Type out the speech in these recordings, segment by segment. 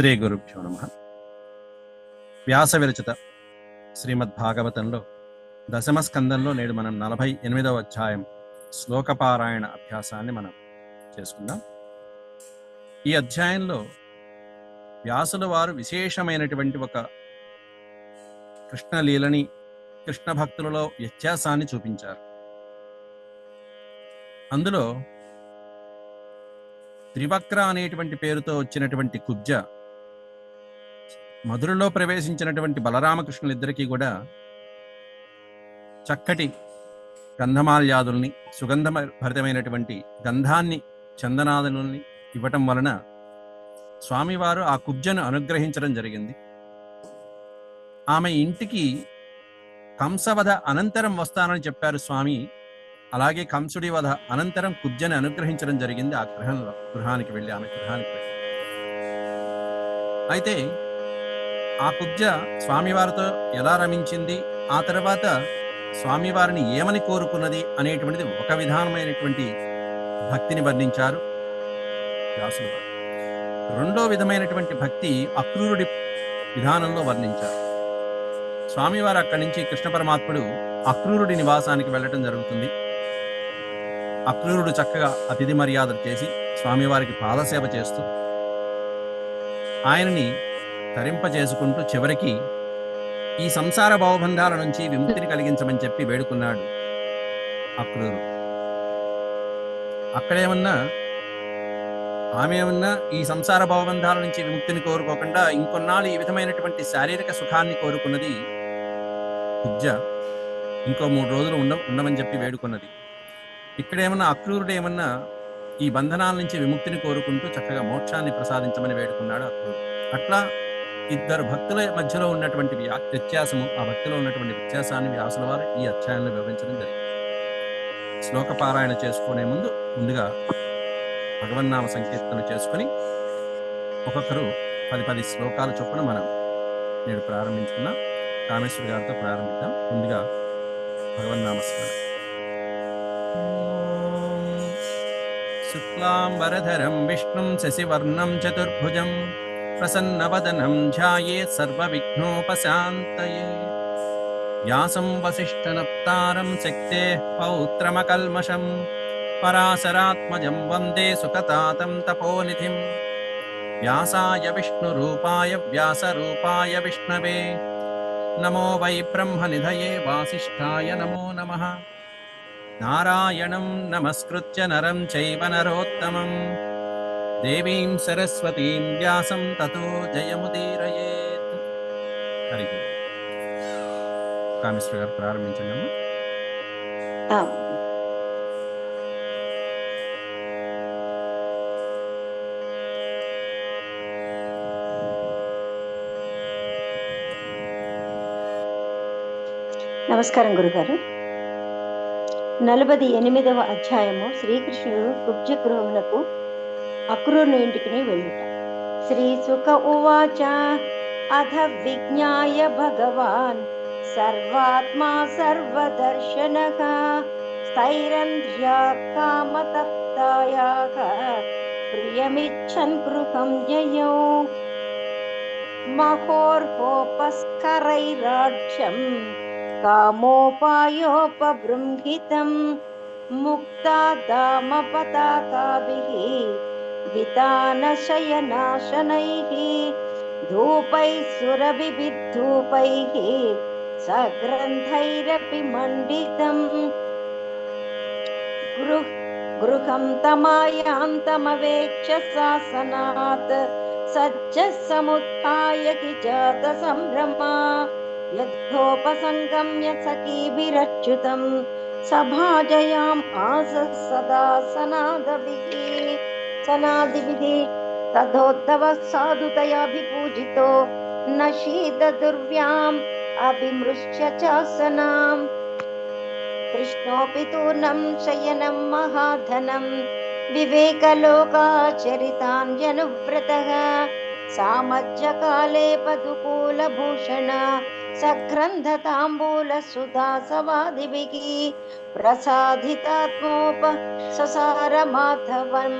శ్రీ గురుభ్యో నమ వ్యాస విరచిత శ్రీమద్భాగవతంలో దశమ స్కందంలో నేడు మనం నలభై ఎనిమిదవ అధ్యాయం శ్లోకపారాయణ అభ్యాసాన్ని మనం చేసుకుందాం ఈ అధ్యాయంలో వ్యాసుల వారు విశేషమైనటువంటి ఒక కృష్ణలీలని కృష్ణ భక్తులలో వ్యత్యాసాన్ని చూపించారు అందులో త్రివక్ర అనేటువంటి పేరుతో వచ్చినటువంటి కుబ్జ మధురలో ప్రవేశించినటువంటి బలరామకృష్ణులిద్దరికీ కూడా చక్కటి గంధమాల్యాదుల్ని సుగంధ భరితమైనటువంటి గంధాన్ని చందనాదుల్ని ఇవ్వటం వలన స్వామివారు ఆ కుబ్జను అనుగ్రహించడం జరిగింది ఆమె ఇంటికి కంసవధ అనంతరం వస్తానని చెప్పారు స్వామి అలాగే కంసుడి వధ అనంతరం కుబ్జని అనుగ్రహించడం జరిగింది ఆ గృహంలో గృహానికి వెళ్ళి ఆమె గృహానికి వెళ్ళి అయితే ఆ కుబ్జ స్వామివారితో ఎలా రమించింది ఆ తర్వాత స్వామివారిని ఏమని కోరుకున్నది అనేటువంటిది ఒక విధానమైనటువంటి భక్తిని వర్ణించారు వ్యాసులు రెండో విధమైనటువంటి భక్తి అక్రూరుడి విధానంలో వర్ణించారు స్వామివారు అక్కడి నుంచి కృష్ణ పరమాత్ముడు అక్రూరుడి నివాసానికి వెళ్ళటం జరుగుతుంది అక్రూరుడు చక్కగా అతిథి మర్యాదలు చేసి స్వామివారికి పాదసేవ చేస్తూ ఆయనని తరింపజేసుకుంటూ చివరికి ఈ సంసార భావబంధాల నుంచి విముక్తిని కలిగించమని చెప్పి వేడుకున్నాడు అక్రూరు అక్కడేమన్నా ఆమె ఏమన్నా ఈ సంసార భావబంధాల నుంచి విముక్తిని కోరుకోకుండా ఇంకొన్నాళ్ళు ఈ విధమైనటువంటి శారీరక సుఖాన్ని కోరుకున్నది కుబ్జ ఇంకో మూడు రోజులు ఉండ ఉండమని చెప్పి వేడుకున్నది ఇక్కడేమన్నా అక్రూరుడు ఏమన్నా ఈ బంధనాల నుంచి విముక్తిని కోరుకుంటూ చక్కగా మోక్షాన్ని ప్రసాదించమని వేడుకున్నాడు అక్రూరు అట్లా ఇద్దరు భక్తుల మధ్యలో ఉన్నటువంటి వ్యత్యాసము ఆ భక్తిలో ఉన్నటువంటి వ్యత్యాసాన్ని వ్యాసుల వారు ఈ అధ్యాయంలో వివరించడం జరిగింది శ్లోక పారాయణ చేసుకునే ముందు ముందుగా భగవన్నామ సంకీర్తన చేసుకుని ఒక్కొక్కరు పది పది శ్లోకాలు చొప్పున మనం నేను ప్రారంభించుకున్నా కామేశ్వర గారితో ప్రారంభిద్దాం ముందుగా భగవన్నామస్మరణ శుక్లాంబరధరం వరధరం విష్ణుం శశివర్ణం చతుర్భుజం प्रसन्नवदनं सर्वविघ्नोपशान्तये यासं वसिष्ठनप्तारं शक्तेः पौत्रमकल्मषं पराशरात्मजं वन्दे सुकतातं तपोनिधिं व्यासाय विष्णुरूपाय व्यासरूपाय विष्णवे नमो वै ब्रह्मनिधये वासिष्ठाय नमो नमः नारायणं नमस्कृत्य नरं चैव नरोत्तमम् దేవీం సరస్వతీం వ్యాసం తతో జయముదీరయేత్ హరి కామేశ్వర గారు ప్రారంభించండి నమస్కారం గురుగారు నలభై ఎనిమిదవ అధ్యాయము శ్రీకృష్ణుడు కుబ్జ గృహమునకు अक्रूरुण्टिकिनि वेळुट श्रीसुक उवाच अध भगवान् सर्वात्मा सर्वदर्शनः स्थैरन्ध्र्या कामतप्तायाः प्रियमिच्छन् गृहं ययौ महोर्होपस्करैराक्ष्यं कामोपायोपबृंहितम् धूपैः सुरभिधूः सग्रन्थैरपि ग्रन्थैरपि मण्डितम् गृहं तमायान्तमवेक्ष सासनात् सज्ज समुत्थाय हि सभाजयाम् सभाजयाम् सभाजयामासत् सदासनादभिः तथोद्धव साधुतया विपूजितो न शीतदुर्व्याम् अभिमृष्य चासनाम् कृष्णोऽपि तूर्णं शयनं महाधनं विवेकलोकाचरितां जनुव्रतः सामज्यकाले पदुकूलभूषण सक्रन्थताम्बूल सुधासवादिभिः प्रसाधितात्मोपसारमाधवम्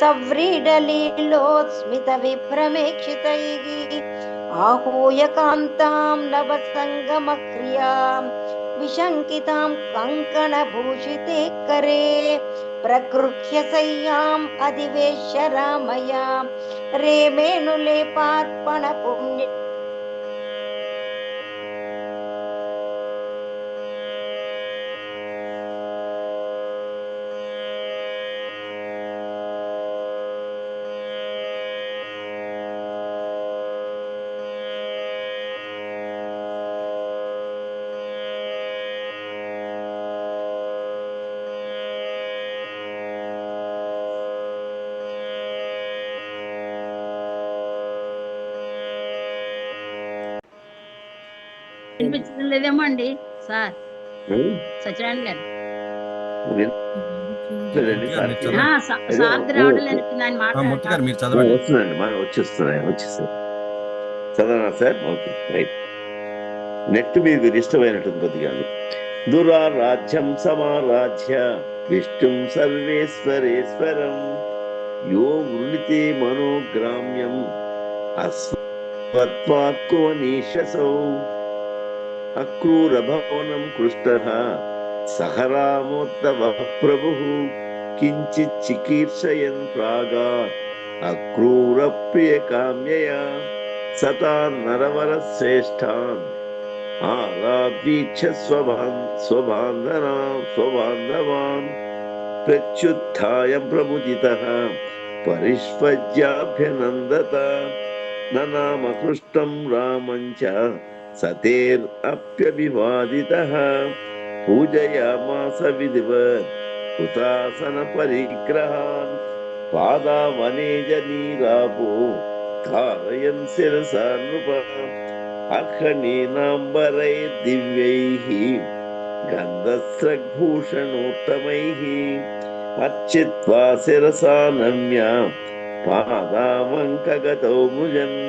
सव्रीडलीलोत्स्मित लीलोत्स्मितविभ्रमेक्षितैः आहूय कान्तां नवसङ्गमक्रियां विशङ्कितां कङ्कणभूषिते करे सय्याम् अधिवेश्य रामयां లేదేమో అండి సార్ సత్యనారాయణ గారు చదవనా సార్ ఓకే రైట్ నెట్ మీకు ఇష్టమైనట్టుంది కొద్దిగా దురారాధ్యం సమారాధ్య విష్ణుం సర్వేశ్వరేశ్వరం యో వృణితే మనోగ్రామ్యం అస్వత్వాక్కువ నీషసౌ अक्रूरभवनं कृष्टः सह रामोत्तमः प्रभुः किञ्चित् चिकीर्षयन् प्रागा अक्रूरप्रियकाम्यया सतावीक्षस्वभान्धना स्वबान्धवान् प्रत्युत्थाय प्रमुदितः परिष्पज्याभ्यनन्दत न नाम कृष्टं रामं च सतेर् अप्यभिवादितः पूजय मास विधिवत् हुता परिग्रहान् पादावने जी शिरसा नृप अह्निनाम्बरै दिव्यैः गन्धस्रग्भूषणोत्तमैः पच्चित्वा शिरसा नम्या पादावङ्कगतौ मुजन्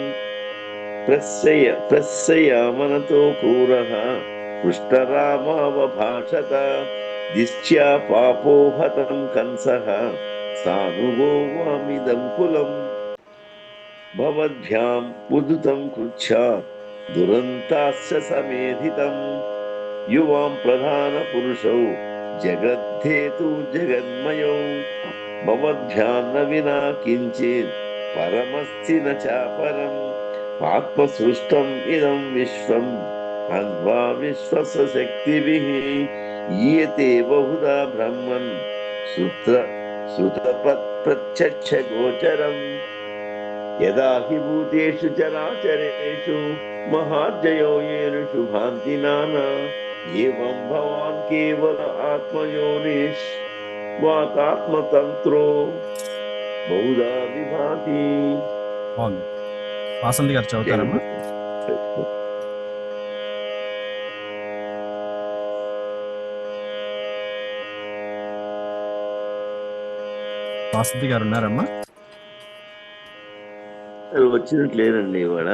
प्रस्य प्रस्ययामनतो क्रूरः पृष्टरामावभाषत दिश्या पापो हतं कंसः सानुगो वामिदं कुलम् भवद्भ्याम् उदुतं कृच्छा दुरन्ताश्च समेधितम् युवां प्रधानपुरुषौ जगद्धेतु जगन्मयौ भवद्भ्यान्न विना किञ्चित् परमस्ति न चापरम् आत्मसृष्टम् इदं विश्वम् मन्वा विश्वस्य शक्तिभिः ईयते बहुधा ब्रह्मन् श्रुत्र यदा हि भूतेषु चराचरेषु महाजयो येन शुभान्ति नाना एवं भवान् केवल आत्मयोनिश् वातात्मतन्त्रो बहुधा विभाति వాసంతి గారు చదువుతారమ్మా వాసంతి గారు ఉన్నారమ్మా వచ్చినట్టు లేరండి ఇవాళ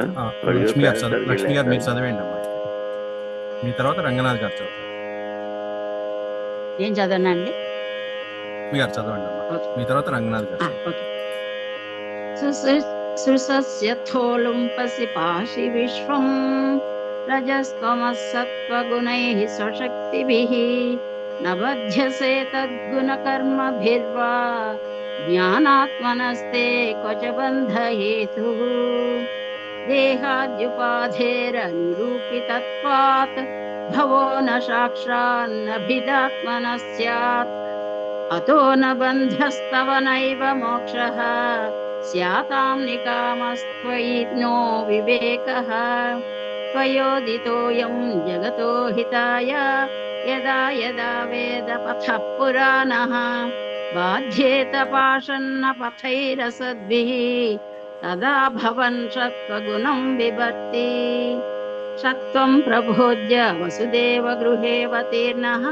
లక్ష్మి గారు లక్ష్మి గారు మీరు చదివేయండి అమ్మా మీ తర్వాత రంగనాథ్ గారు చదువుతారు ఏం చదవనండి లక్ష్మి గారు చదవండి అమ్మా మీ తర్వాత రంగనాథ్ గారు सुसस्य थोलुम्पसि पाशि विश्वम् रजस्तमः सत्त्वगुणैः स्वशक्तिभिः न बध्यसे तद्गुणकर्मभिर्वा ज्ञानात्मनस्ते क्वच बन्धहेतुः देहाद्युपाधेरनिरूपितत्वात् भवो न साक्षान्नभिदात्मनः स्यात् अतो न बन्धस्तव नैव मोक्षः स्यातां निकामस्त्वयि नो विवेकः त्वयोदितोऽयं जगतो हिताय यदा यदा वेदपथः पुराणः बाध्येत पाषन्नपथैरसद्भिः तदा भवन् षत्त्वगुणं बिभर्ति षत्वं प्रभोज्य वसुदेवगृहेऽवतीर्णः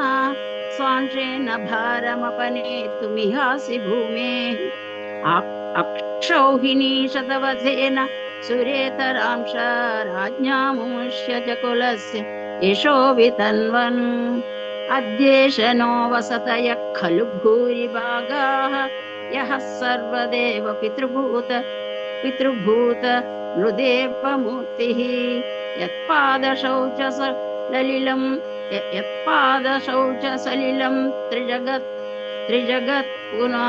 स्वांशेन भारमपनेतुमिहासि भूमेः शतवधेन सुरेतरांश राज्ञामुष्य च कुलस्य यशो वितन्वन् अद्य नो वसत यः खलु भूरिभागाः यः सर्वदेव मूर्तिः यत्पादशौच सलिलम् त्रिजगत् त्रिजगत् पुनः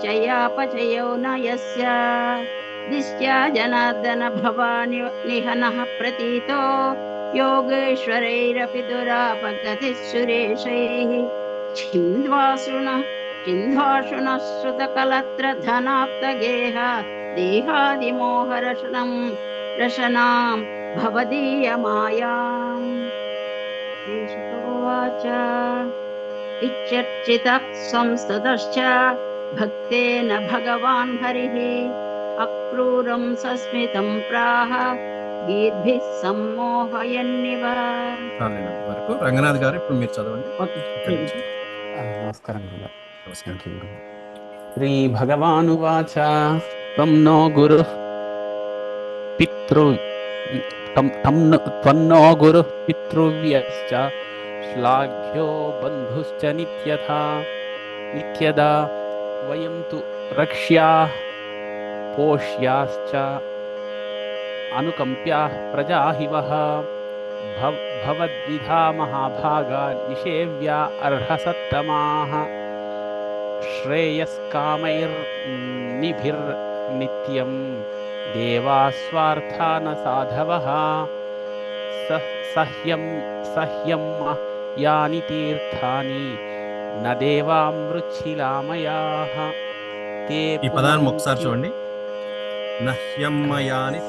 चयापचयो न यस्य जनार्दन भवानि निहनः प्रतीतो योगेश्वरैरपि दुरापगतिः सुरेशैः छिन्द्वाशुन श्रुतकलत्र धनाप्तगेहा देहादिमोहरशनं रशनां भवदीयमायाम् उवाच ఇచ్చర్చిత संसदश्च भक्तेन भगवान् हरिः అక్రూరం सस्मितं ప్రాహ గీర్భిః సమ్మోహయన్నివ వరకు రంగనాథ్ గారు ఇప్పుడు మీరు చదవండి నమస్కారం శ్రీ భగవానువాచ త్వం నో గురు పితృ నో గురు పితృవ్యశ్చ श्लाघ्यो बन्धुश्च नित्यदा वयं तु रक्ष्या पोष्याश्च अनुकम्प्याः प्रजाहिवः भवद्विधा महाभागा निषेव्या अर्हसत्तमाः श्रेयस्कामैर्निभिर्नित्यं देवास्वार्था न साधवः सह्यं యాని తీర్థాని ఈ పదాన్ని ఒకసారి చూడండి నహ్యమ్మయాని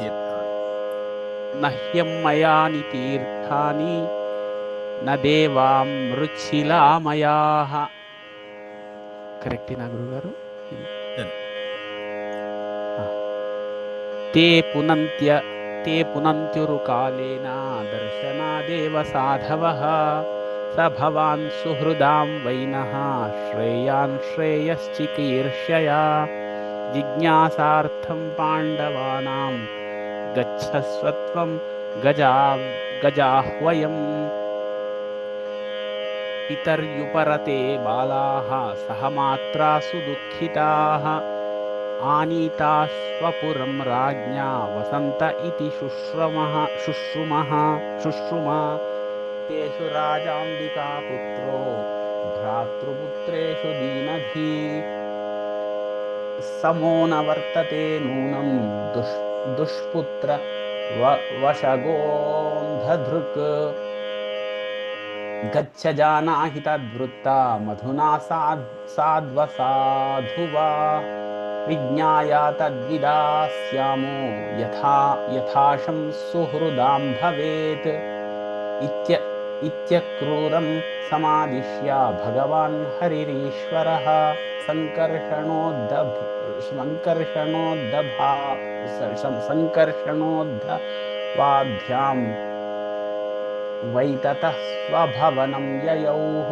నహ్యమ్మయాని తీర్థాని నదేవామృచ్చిలామయాః కరెక్టేనా గురుగారు తే పునంత్య తే పునంత్యురు కాలేన దర్శనాదేవ సాధవ स भवान् सुहृदां वैनः श्रेयान् श्रेयश्चिकीर्षया जिज्ञासार्थं पाण्डवानां गच्छस्वत्वं गजाह्वयम् पितर्युपरते बालाः सह मात्रा सुदुःखिताः आनीता स्वपुरं राज्ञा वसन्त इति शुश्रुमः शुश्रुमा लोकेषु राजाम्बिका पुत्रो भ्रातृपुत्रेषु समो न वर्तते नूनं दुष् दुष्पुत्र वशगोऽन्धधृक् गच्छ जानाहि तद्वृत्ता मधुना सा साध्वसाधु वा यथा यथाशं सुहृदां भवेत् इत्य इत्यक्रूरं समादिश्य भगवान् हरिरीश्वरः सङ्कर्षणोद्धभ सङ्कर्षणोद्धभा सङ्कर्षणोद्धवाभ्यां वै ततः स्वभवनं ययौः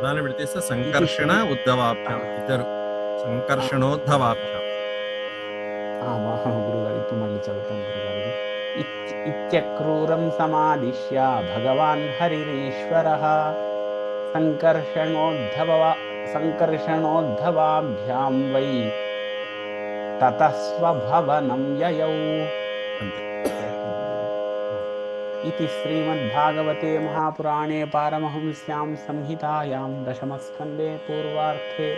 प्रधानमिडते सङ्कर्षण उद्धवाभ्याम् इतरु सङ्कर्षणोद्धवाभ्याम् आमां गुरुगारि तु मल्लि चलतम् इत्यक्रूरं समादिश्य भगवान् ययौ इति श्रीमद्भागवते महापुराणे पारमहंस्यां संहितायां दशमस्कन्दे पूर्वार्थे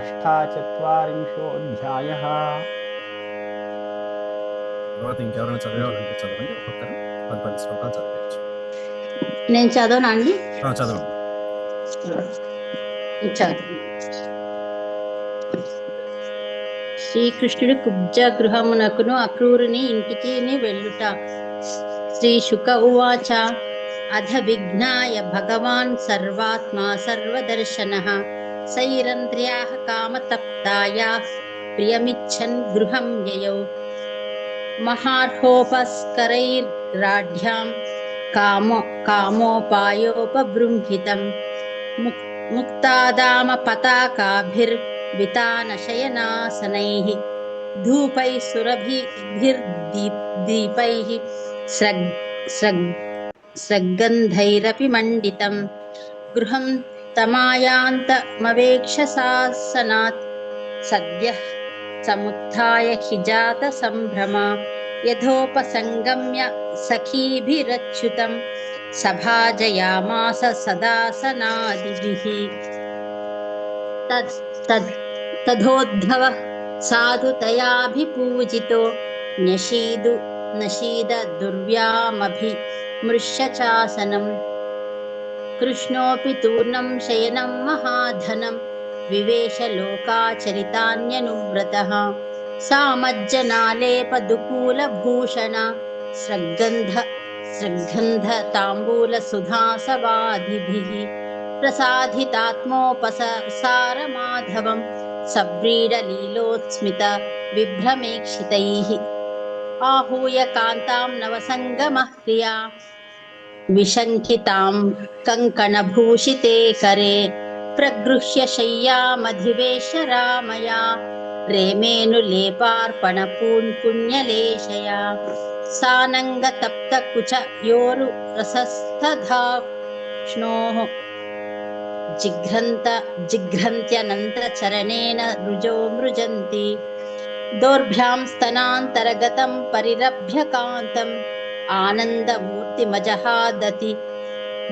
अष्टाचत्वारिंशोऽध्यायः తర్వాత ఇంకెవరైనా చదివేవాళ్ళు చదవండి ఒక్కొక్కరు పది పది శ్లోకాలు చదివచ్చు నేను చదవనా అండి చదవండి శ్రీకృష్ణుడు కుబ్జ గృహమునకును అక్రూరుని ఇంటికి వెళ్ళుట శ్రీ శుక ఉవాచ అధ విఘ్నాయ భగవాన్ సర్వాత్మా సర్వదర్శన సైరంద్రియా కామతప్తాయా ప్రియమిచ్చన్ గృహం యయో महार्होपस्करैर्ग्राढ्यां कामो कामोपायोपबृंहितं मुक् मुक्तादामपताकाभिर्वितानशयनासनैः धूपैः सुरभिर्दीपैः स्रग् स्रग् स्रग्गन्धैरपि मण्डितं गृहं तमायान्तमवेक्षसासनात् सद्यः समुत्थाय खिजातसम्भ्रमा यथोपसङ्गम्य सखीभिरच्युतम् सभाजयामास सदासनादिभिः तथोद्धवः साधु तयाभिपूजितो दुर्व्यामभि नषीदुर्व्यामभिमृष्यचासनं कृष्णोऽपि तूर्णं शयनं महाधनम् विवेश लोका चरितान्य नुम्रतः सामज्जनालेपदुकूलभूषणा सगन्ध स्रगन्धताम्बूलसुधासवादिभिः प्रसाधितात्मोपस सारमाधवम् विभ्रमेक्षितैः आहूय कान्तां नवसंगमह्रिया विशंकितां कङ्कणभूषिते करे प्रगृह्य शय्यामधिवेश रामया रेमेनुलेपार्पणपून्पुण्यलेशया सानङ्गतप्तकुचयोरुरसस्तधाक्ष्णोः जिघ्रन्त जिघ्रन्त्यनन्तचरणेन रुजो मृजन्ति दोर्भ्यां स्तनान्तरगतं परिरभ्यकान्तम् आनन्दमूर्तिमजहादति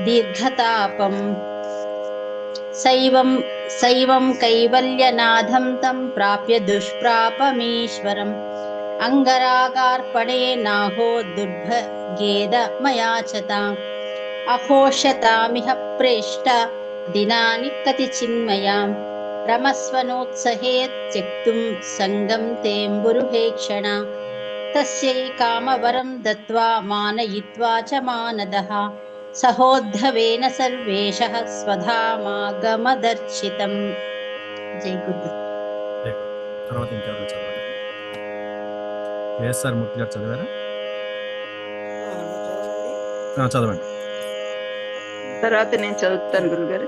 दीर्घतापम् सैवं कैवल्यनाथं तं प्राप्य दुष्प्रापमीश्वरम् अङ्गरागार्पणे नाहो दुर्भगेद गेद अखोशतामिह प्रेष्ट दिनानि कति चिन्मयां रमस्वनोत्सहे त्यक्तुं सङ्गं तस्यै कामवरं दत्त्वा मानयित्वा च मानदः సహోద్ధవేన సర్వేష స్వధామాగమదర్శితం జై గురు తర్వాత ఇంకెవరు చదవాలి వైఎస్ఆర్ మూర్తి గారు చదివారా చదవండి తర్వాత నేను చదువుతాను గురుగారు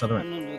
చదవండి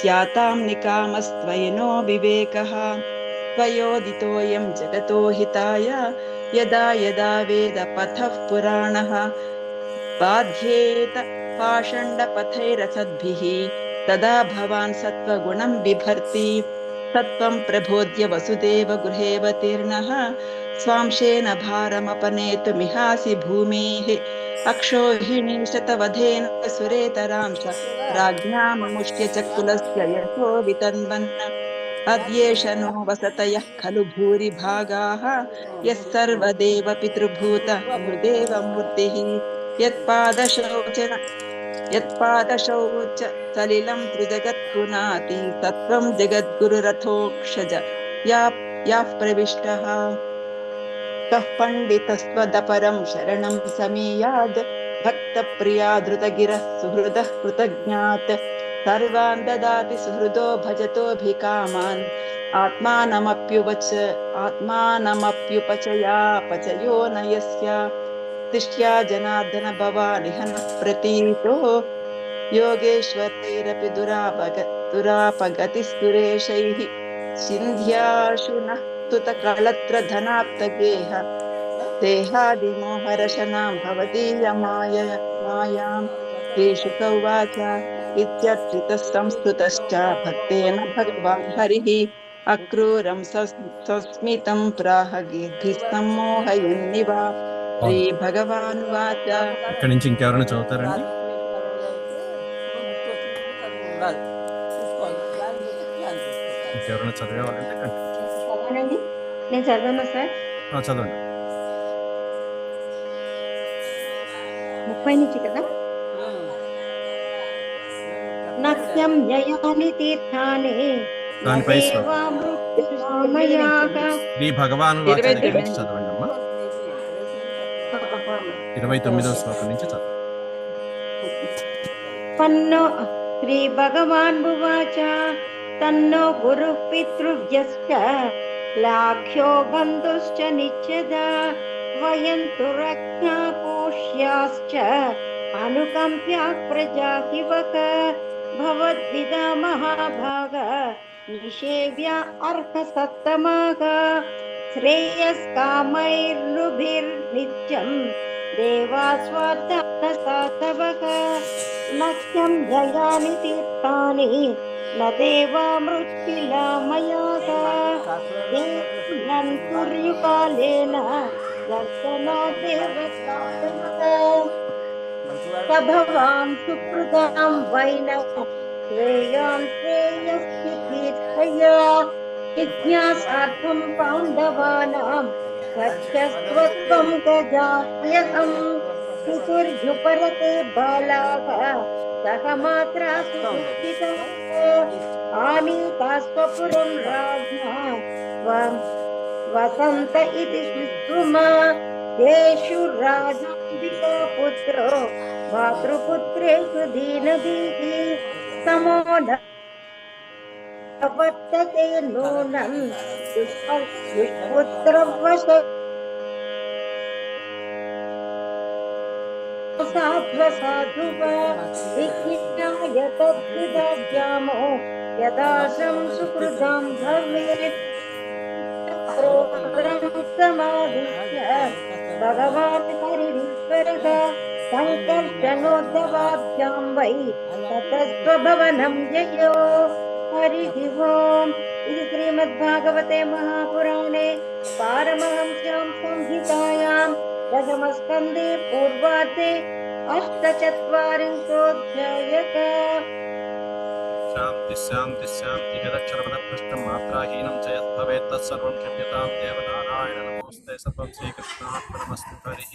स्यातां निकामस्त्वयिनो विवेकः त्वयोदितोऽयं जगतो हिताय यदा यदा वेदपथः पुराणः बाध्येत पाषण्डपथैरसद्भिः तदा भवान् सत्त्वगुणं बिभर्ति सत्त्वं प्रबोध्य वसुदेव गृहेऽवतीर्णः स्वांशेन भारमपनेतुमिहासि भूमेः अक्षोहिणी शतवधेन सुरेतरां राज्ञामुष्य चक्कुलस्य यशो वितन्वन् अद्येष यः सर्वदेव पितृभूतः हृदेवमूर्तिः यत्पादशौचन यत्पादशौच सलिलं त्रिजगत्पुनाति तत्त्वं जगद्गुरुरथोक्षज या याः प्रविष्टः कः पण्डितस्त्वदपरं शरणं समीयाद भक्त प्रिया धृत गिर सुहृद कृतज्ञात सर्वान् ददाति सुहृदो भजतो भिकामान् आत्मानमप्युपच आत्मानमप्युपचया पचयो नयस्य तिष्ठ्या जनार्दन भवा निहन प्रतीतो योगेश्वरैरपि दुरापग दुरापगतिस्तुरेशैः सिन्ध्याशु नः तुत धनाप्तगेह देहादिमोहरशनां भवदीयमाय मायां केशुक उवाच इत्यर्थितः संस्तुतश्च भक्तेन भगवान् हरिः अक्रूरं सस्मितं प्राह गीर्भिस्तं मोहयन्निव श्रीभगवानुवाच ఇక్కడి నుంచి ఇంకెవరైనా చదువుతారండి ఇంకెవరైనా చదివేవారంటే నేను చదివాను సార్ చదవండి పైనుంచి కదా నస్యం జయాని తీర్థాని శ్రీ భగవాన్ ఇరవై తొమ్మిదవ శ్లోకం నుంచి చదవండి పన్నో శ్రీ భగవాన్ భువాచ తన్నో గురు పితృవ్యశ్చ లాఖ్యో బంధుశ్చ నిత్యద వయంతు రక్షా मनुष्याश्च अनुकम्प्याः प्रजातिवक भवद्विदा महाभाग निषेव्या अर्हसत्तमाग श्रेयस्कामैर्लुभिर्नित्यं देवास्वार्थसातवक नक्ष्यं जयानि तीर्थानि न देवा मृत्युला मया भवां सुकृतां वैनवेयां श्रेयस्थितीर्थया जिज्ञासार्थं पाण्डवानां गच्छस्त्वं गजायसं पितुर्युपरते बालाः सह मात्रा सुस्थितः आमीतास्त्वपुरं राज्ञा वसन्त इति उमा येषु राजो पुत्रो मातृपुत्रेषु दीनधीः समोध वर्तते नूनं दुष्पुत्रवश वा विज्ञाय तद्विदाज्ञामो यदा शं सुकृतां भवेत् समाधिष्य वै ततस्वभवनं ययो हरिः ओम् इति श्रीमद्भागवते महापुराणे पारमहंस्यां संहितायां दशमस्कन्दे पूर्वार्धे अष्टचत्वारिंशोऽध्यायः దిశాం దిశాం ఇహదక్షరపదపృష్టం మాత్రాహీనం చేయద్భవేత్తత్సర్వం క్షమ్యతాం దేవ నారాయణ నమోస్తే సర్వం శ్రీకృష్ణాత్మనమస్తు హరి